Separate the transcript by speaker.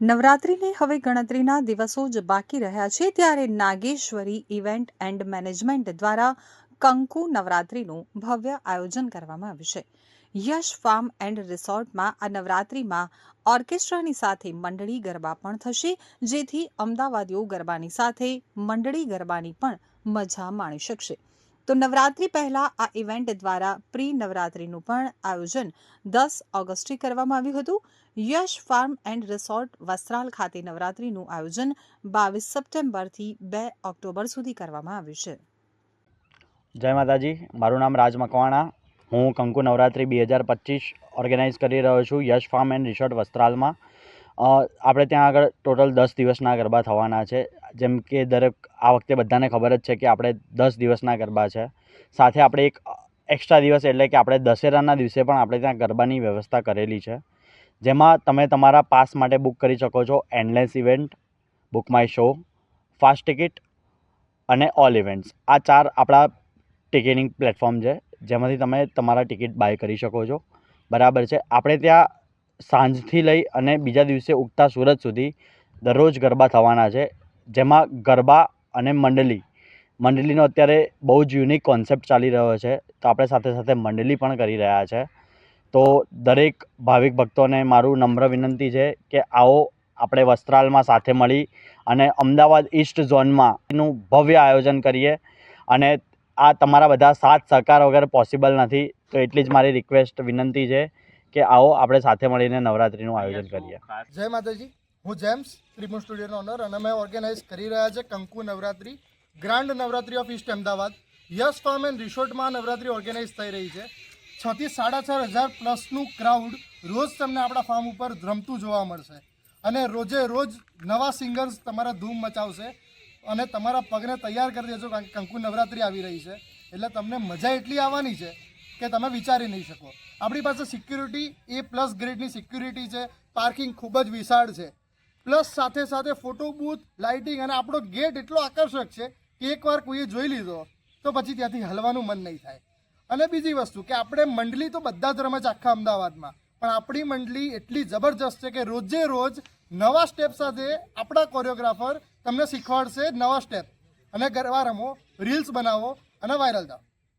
Speaker 1: નવરાત્રિને હવે ગણતરીના દિવસો જ બાકી રહ્યા છે ત્યારે નાગેશ્વરી ઇવેન્ટ એન્ડ મેનેજમેન્ટ દ્વારા કંકુ નવરાત્રિનું ભવ્ય આયોજન કરવામાં આવ્યું છે. યશ ફાર્મ એન્ડ રિસોર્ટમાં આ નવરાત્રિમાં ઓર્કેસ્ટ્રાની સાથે મંડળી ગરબા પણ થશે, જેથી અમદાવાદીઓ ગરબાની સાથે મંડળી ગરબાની પણ મજા માણી શકશે. તો નવરાત્રી પહેલા આ ઇવેન્ટ દ્વારા પ્રી નવરાત્રિનું પણ આયોજન દસ ઓગસ્ટે કરવામાં આવ્યું હતું. Yash farm and resort Vastral ખાતે નવરાત્રિનું આયોજન બાવીસ સપ્ટેમ્બરથી બે ઓક્ટોબર સુધી કરવામાં આવ્યું છે.
Speaker 2: જય માતાજી, મારું નામ રાજ મકવાણા. હું કંકુ નવરાત્રિ બે હજાર પચીસ ઓર્ગેનાઇઝ કરી રહ્યો છું યશ ફાર્મ એન્ડ રિસોર્ટ વસ્ત્રાલમાં. આપણે ત્યાં આગળ ટોટલ દસ દિવસના ગરબા થવાના છે. જેમ કે દરેક, આ વખતે બધાને ખબર જ છે કે આપણે દસ દિવસના ગરબા છે. સાથે આપણે એક એક્સ્ટ્રા દિવસ એટલે કે આપણે દશેરાના દિવસે પણ આપણે ત્યાં ગરબાની વ્યવસ્થા કરેલી છે. જેમાં તમે તમારા પાસ માટે બુક કરી શકો છો endless event book my show fast ticket અને ઓલ ઇવેન્ટ્સ આ ચાર આપણા ટિકિટિંગ પ્લેટફોર્મ છે. જેમાંથી તમે તમારા ટિકિટ બાય કરી શકો છો. બરાબર છે. આપણે ત્યાં સાંજથી લઈ અને બીજા દિવસે ઉગતા સુરત સુધી દરરોજ ગરબા થવાના છે, જેમાં ગરબા અને મંડળી મંડળીનો અત્યારે બહુ જ યુનિક કોન્સેપ્ટ ચાલી રહ્યો છે, તો આપણે સાથે સાથે મંડળી પણ કરી રહ્યા છે. તો દરેક ભાવિક ભક્તોને મારું નમ્ર વિનંતી છે કે આવો આપણે વસ્ત્રાલમાં સાથે મળી અને અમદાવાદ ઈસ્ટ ઝોનમાં એનું ભવ્ય આયોજન કરીએ અને આ તમારા બધા સાથ સહકાર વગર પોસિબલ નથી, તો એટલી જ મારી રિક્વેસ્ટ વિનંતી છે. કે આવો આપણે સાથે મળીને નવરાત્રીનું આયોજન કરીએ.
Speaker 3: જય માતાજી હું જેમ્સ ત્રિપુણ સ્ટુડિયોનો ઓનર અને અમે ઓર્ગેનાઇઝ કરી રહ્યા છે Kanku Navratri grand Navratri of east Ahmedabad. Yes farm and રિસોર્ટમાં Navratri organise થઈ રહી છે. છ થી સાડા ચાર હજાર પ્લસનું ક્રાઉડ રોજ તમને આપણા ફાર્મ ઉપર રમતું જોવા મળશે. અને રોજે રોજ નવા સિંગર્સ તમારા ધૂમ મચાવશે અને તમારા પગને તૈયાર કરી દેજો કારણ કે કંકુ નવરાત્રી આવી રહી છે. એટલે તમને મજા એટલી આવવાની છે કે તમે વિચારી નહીં શકો. આપણી પાસે સિક્યુરિટી એ પ્લસ ગ્રેડની સિક્યુરિટી છે. પાર્કિંગ ખૂબ જ વિશાળ છે. પ્લસ સાથે સાથે ફોટો બૂથ લાઇટિંગ અને આપણો ગેટ એટલો આકર્ષક છે કે એકવાર કોઈએ જોઈ લીધો, તો પછી ત્યાંથી હલવાનું મન નહીં થાય. અને બીજી વસ્તુ કે આપણે મંડળી તો બધા જ રમે છે આખા અમદાવાદમાં, પણ આપણી મંડળી એટલી જબરજસ્ત છે કે રોજે રોજ નવા સ્ટેપ સાથે આપણા કોરિયોગ્રાફર તમને શીખવાડશે નવા સ્ટેપ અને ગરબા રમો રીલ્સ બનાવો અને વાયરલ થાઓ.